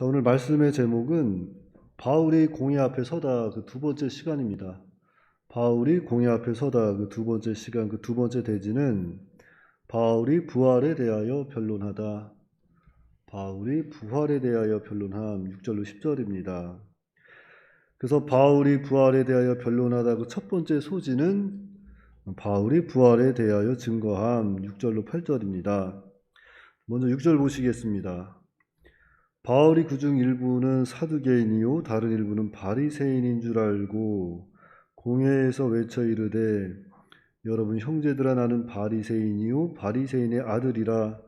자, 오늘 말씀의 제목은 바울이 공의 앞에 서다 그 두 번째 시간입니다. 바울이 공의 앞에 서다 그 두 번째 시간, 그 두 번째 대지는 바울이 부활에 대하여 변론하다. 바울이 부활에 대하여 변론함 6절로 10절입니다. 그래서 바울이 부활에 대하여 변론하다 그 첫 번째 소지는 바울이 부활에 대하여 증거함 6절로 8절입니다. 먼저 6절 보시겠습니다. 바울이 그 중 일부는 사두개인이요 다른 일부는 바리새인인 줄 알고 공회에서 외쳐 이르되 여러분 형제들아 나는 바리새인이요 바리새인의 아들이라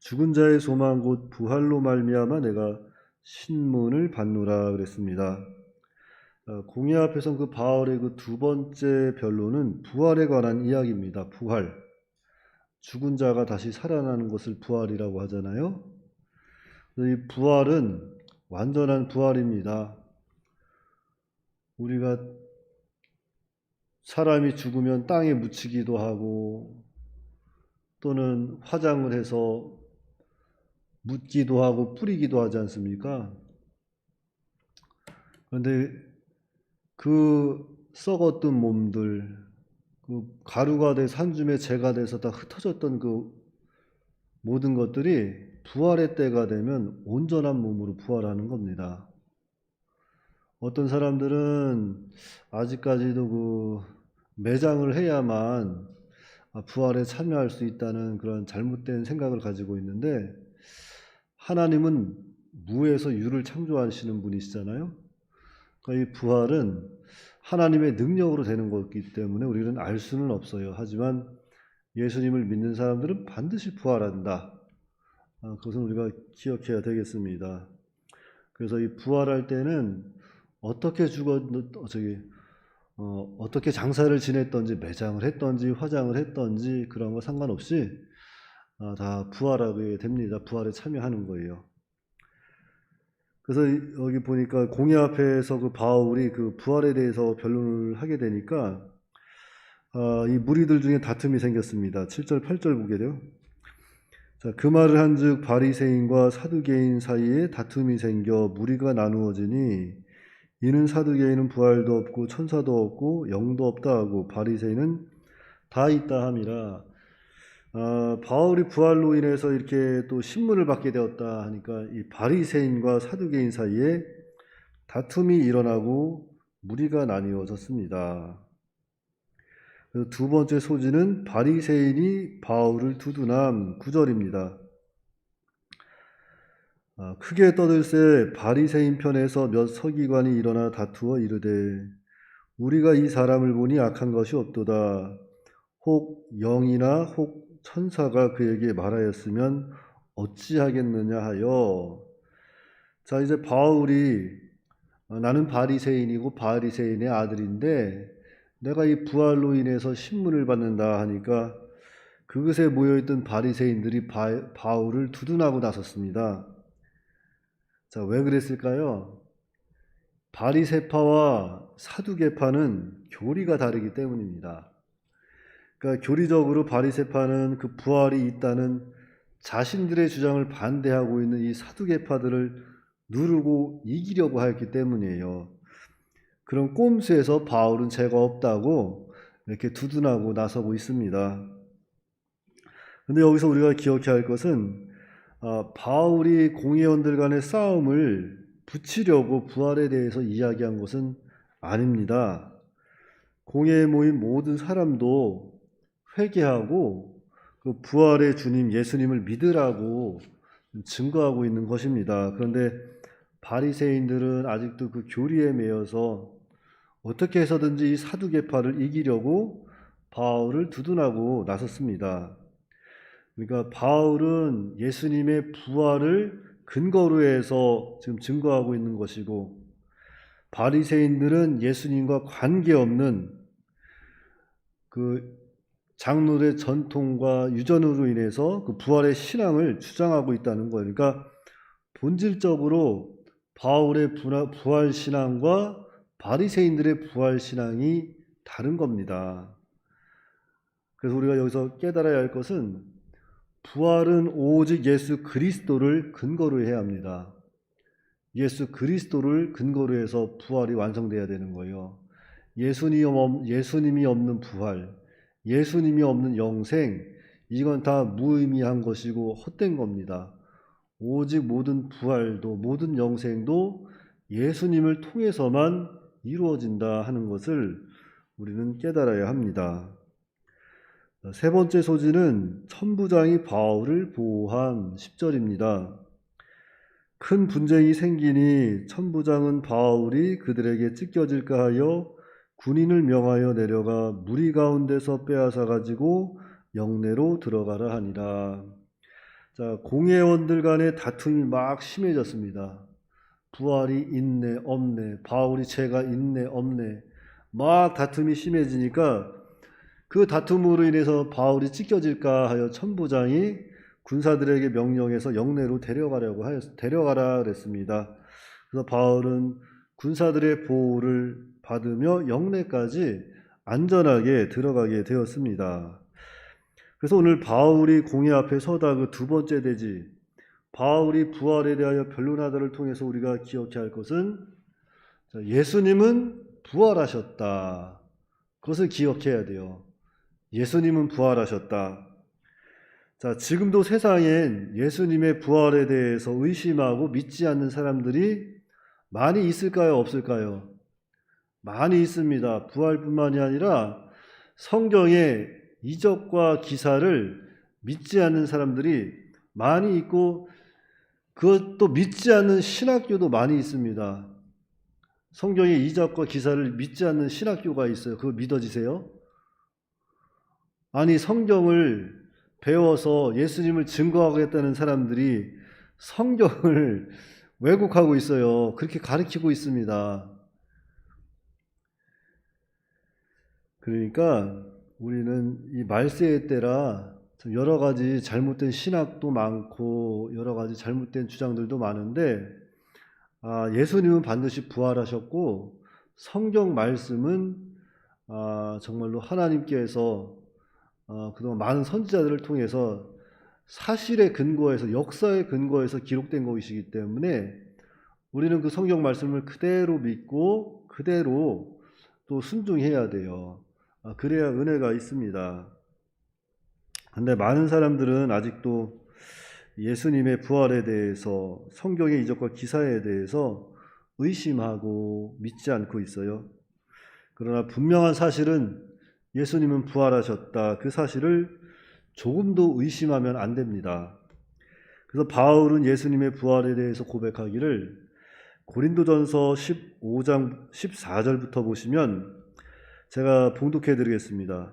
죽은 자의 소망 곧 부활로 말미암아 내가 신문을 받노라 그랬습니다. 어, 공회 앞에선 그 바울의 그 두 번째 변론은 부활에 관한 이야기입니다. 부활. 죽은 자가 다시 살아나는 것을 부활이라고 하잖아요. 이 부활은 완전한 부활입니다. 우리가 사람이 죽으면 땅에 묻히기도 하고 또는 화장을 해서 묻기도 하고 뿌리기도 하지 않습니까? 그런데 그 썩었던 몸들, 그 가루가 돼 산줌에 재가 돼서 다 흩어졌던 그 모든 것들이 부활의 때가 되면 온전한 몸으로 부활하는 겁니다. 어떤 사람들은 아직까지도 그 매장을 해야만 부활에 참여할 수 있다는 그런 잘못된 생각을 가지고 있는데 하나님은 무에서 유를 창조하시는 분이시잖아요. 그러니까 이 부활은 하나님의 능력으로 되는 거기 때문에 우리는 알 수는 없어요. 하지만 예수님을 믿는 사람들은 반드시 부활한다. 아, 그것은 우리가 기억해야 되겠습니다. 그래서 이 부활할 때는 어떻게 죽었, 저기, 어, 어떻게 장사를 지냈던지, 매장을 했던지, 화장을 했던지, 그런 거 상관없이 아, 다 부활하게 됩니다. 부활에 참여하는 거예요. 그래서 여기 보니까 공예 앞에서 그 바울이 그 부활에 대해서 변론을 하게 되니까 아, 이 무리들 중에 다툼이 생겼습니다. 7절, 8절 보게 돼요. 자, 그 말을 한즉 바리새인과 사두개인 사이에 다툼이 생겨 무리가 나누어지니 이는 사두개인은 부활도 없고 천사도 없고 영도 없다 하고 바리새인은 다 있다 함이라. 아, 바울이 부활로 인해서 이렇게 또 신문을 받게 되었다 하니까 이 바리새인과 사두개인 사이에 다툼이 일어나고 무리가 나뉘어졌습니다. 두 번째 소지는 바리새인이 바울을 두둔함 9절입니다. 아, 크게 떠들새 바리새인 편에서 몇 서기관이 일어나 다투어 이르되 우리가 이 사람을 보니 악한 것이 없도다. 혹 영이나 혹 천사가 그에게 말하였으면 어찌하겠느냐 하여 자 이제 바울이 어, 나는 바리새인이고 바리새인의 아들인데 내가 이 부활로 인해서 신문을 받는다 하니까 그것에 모여있던 바리새인들이 바, 바울을 두둔하고 나섰습니다. 자, 왜 그랬을까요? 바리새파와 사두개파는 교리가 다르기 때문입니다. 그러니까 교리적으로 바리새파는 그 부활이 있다는 자신들의 주장을 반대하고 있는 이 사두개파들을 누르고 이기려고 하였기 때문이에요. 그런 꼼수에서 바울은 죄가 없다고 이렇게 두둔하고 나서고 있습니다. 근데 여기서 우리가 기억해야 할 것은 어, 바울이 공회원들 간의 싸움을 붙이려고 부활에 대해서 이야기한 것은 아닙니다. 공회에 모인 모든 사람도 회개하고 그 부활의 주님 예수님을 믿으라고 증거하고 있는 것입니다. 그런데 바리새인들은 아직도 그 교리에 매여서 어떻게 해서든지 이 사두개파를 이기려고 바울을 두둔하고 나섰습니다. 그러니까 바울은 예수님의 부활을 근거로 해서 지금 증거하고 있는 것이고 바리새인들은 예수님과 관계없는 그 장로의 전통과 유전으로 인해서 그 부활의 신앙을 주장하고 있다는 거예요. 그러니까 본질적으로 바울의 부활 신앙과 바리새인들의 부활 신앙이 다른 겁니다. 그래서 우리가 여기서 깨달아야 할 것은 부활은 오직 예수 그리스도를 근거로 해야 합니다. 예수 그리스도를 근거로 해서 부활이 완성돼야 되는 거예요. 예수님이 없는 부활, 예수님이 없는 영생, 이건 다 무의미한 것이고 헛된 겁니다. 오직 모든 부활도 모든 영생도 예수님을 통해서만 이루어진다 하는 것을 우리는 깨달아야 합니다. 세 번째 소지는 천부장이 바울을 보호한 10절입니다. 큰 분쟁이 생기니 천부장은 바울이 그들에게 찢겨질까 하여 군인을 명하여 내려가 무리 가운데서 빼앗아 가지고 영내로 들어가라 하니라. 자, 공회원들 간의 다툼이 막 심해졌습니다. 부활이 있네, 없네, 바울이 죄가 있네, 없네, 막 다툼이 심해지니까 그 다툼으로 인해서 바울이 찢겨질까 하여 천부장이 군사들에게 명령해서 영내로 데려가려고 하였, 데려가라 그랬습니다. 그래서 바울은 군사들의 보호를 받으며 영내까지 안전하게 들어가게 되었습니다. 그래서 오늘 바울이 공회 앞에 서다 그 두 번째 대지, 바울이 부활에 대하여 변론하다를 통해서 우리가 기억해야 할 것은 예수님은 부활하셨다. 그것을 기억해야 돼요. 예수님은 부활하셨다. 자, 지금도 세상엔 예수님의 부활에 대해서 의심하고 믿지 않는 사람들이 많이 있을까요? 없을까요? 많이 있습니다. 부활뿐만이 아니라 성경의 이적과 기사를 믿지 않는 사람들이 많이 있고 그것도 믿지 않는 신학교도 많이 있습니다. 성경의 이적과 기사를 믿지 않는 신학교가 있어요. 그거 믿어지세요? 아니, 성경을 배워서 예수님을 증거하겠다는 사람들이 성경을 왜곡하고 있어요. 그렇게 가르치고 있습니다. 그러니까 우리는 이 말세의 때라 여러 가지 잘못된 신학도 많고 여러 가지 잘못된 주장들도 많은데 아, 예수님은 반드시 부활하셨고 성경 말씀은 아, 정말로 하나님께서 어, 그동안 많은 선지자들을 통해서 사실의 근거에서 역사의 근거에서 기록된 것이기 때문에 우리는 그 성경 말씀을 그대로 믿고 그대로 또 순종해야 돼요. 아, 그래야 은혜가 있습니다. 근데 많은 사람들은 아직도 예수님의 부활에 대해서 성경의 이적과 기사에 대해서 의심하고 믿지 않고 있어요. 그러나 분명한 사실은 예수님은 부활하셨다. 그 사실을 조금도 의심하면 안 됩니다. 그래서 바울은 예수님의 부활에 대해서 고백하기를 고린도전서 15장 14절부터 보시면 제가 봉독해 드리겠습니다.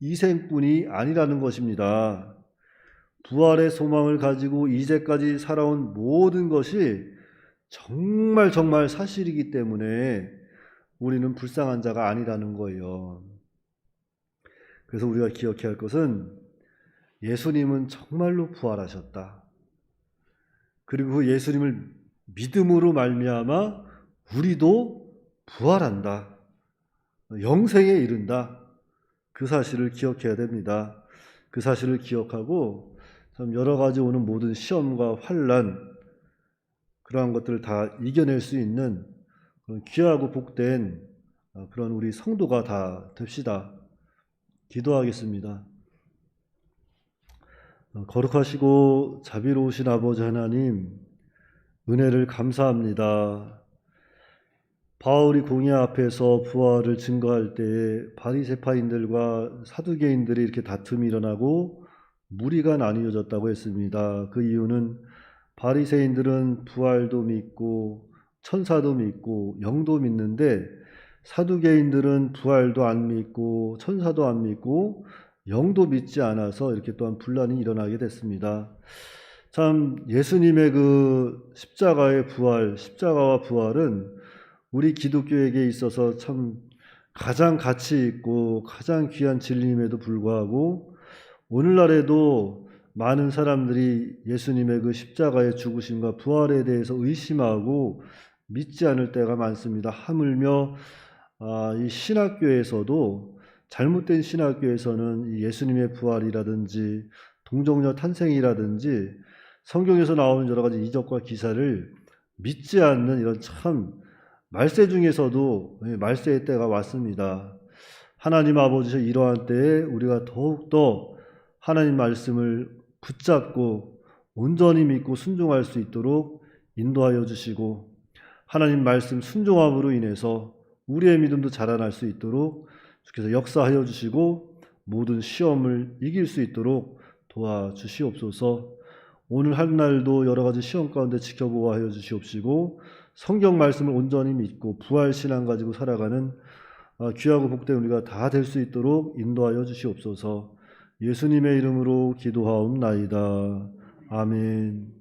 이 생뿐이 아니라는 것입니다. 부활의 소망을 가지고 이제까지 살아온 모든 것이 정말 정말 사실이기 때문에 우리는 불쌍한 자가 아니라는 거예요. 그래서 우리가 기억해야 할 것은 예수님은 정말로 부활하셨다. 그리고 그 예수님을 믿음으로 말미암아 우리도 부활한다. 영생에 이른다. 그 사실을 기억해야 됩니다. 그 사실을 기억하고 참 여러 가지 오는 모든 시험과 환란 그러한 것들을 다 이겨낼 수 있는 그런 귀하고 복된 그런 우리 성도가 다 됩시다. 기도하겠습니다. 어, 거룩하시고 자비로우신 아버지 하나님, 은혜를 감사합니다. 바울이 공회 앞에서 부활을 증거할 때에 바리새파인들과 사두개인들이 이렇게 다툼이 일어나고 무리가 나뉘어졌다고 했습니다. 그 이유는 바리새인들은 부활도 믿고 천사도 믿고 영도 믿는데 사두개인들은 부활도 안 믿고 천사도 안 믿고 영도 믿지 않아서 이렇게 또한 분란이 일어나게 됐습니다. 참 예수님의 그 십자가의 부활, 십자가와 부활은 우리 기독교에게 있어서 참 가장 가치 있고 가장 귀한 진리임에도 불구하고 오늘날에도 많은 사람들이 예수님의 그 십자가의 죽으심과 부활에 대해서 의심하고 믿지 않을 때가 많습니다. 하물며 아, 이 신학교에서도 잘못된 신학교에서는 이 예수님의 부활이라든지 동정녀 탄생이라든지 성경에서 나오는 여러 가지 이적과 기사를 믿지 않는 이런 참 말세 중에서도 예, 말세의 때가 왔습니다. 하나님 아버지의 이러한 때에 우리가 더욱더 하나님 말씀을 붙잡고 온전히 믿고 순종할 수 있도록 인도하여 주시고 하나님 말씀 순종함으로 인해서 우리의 믿음도 자라날 수 있도록 주께서 역사하여 주시고 모든 시험을 이길 수 있도록 도와주시옵소서. 오늘 한 날도 여러 가지 시험 가운데 지켜보아 하여 주시옵시고 성경 말씀을 온전히 믿고 부활 신앙 가지고 살아가는 아, 귀하고 복된 우리가 다 될 수 있도록 인도하여 주시옵소서. 예수님의 이름으로 기도하옵나이다. 아멘.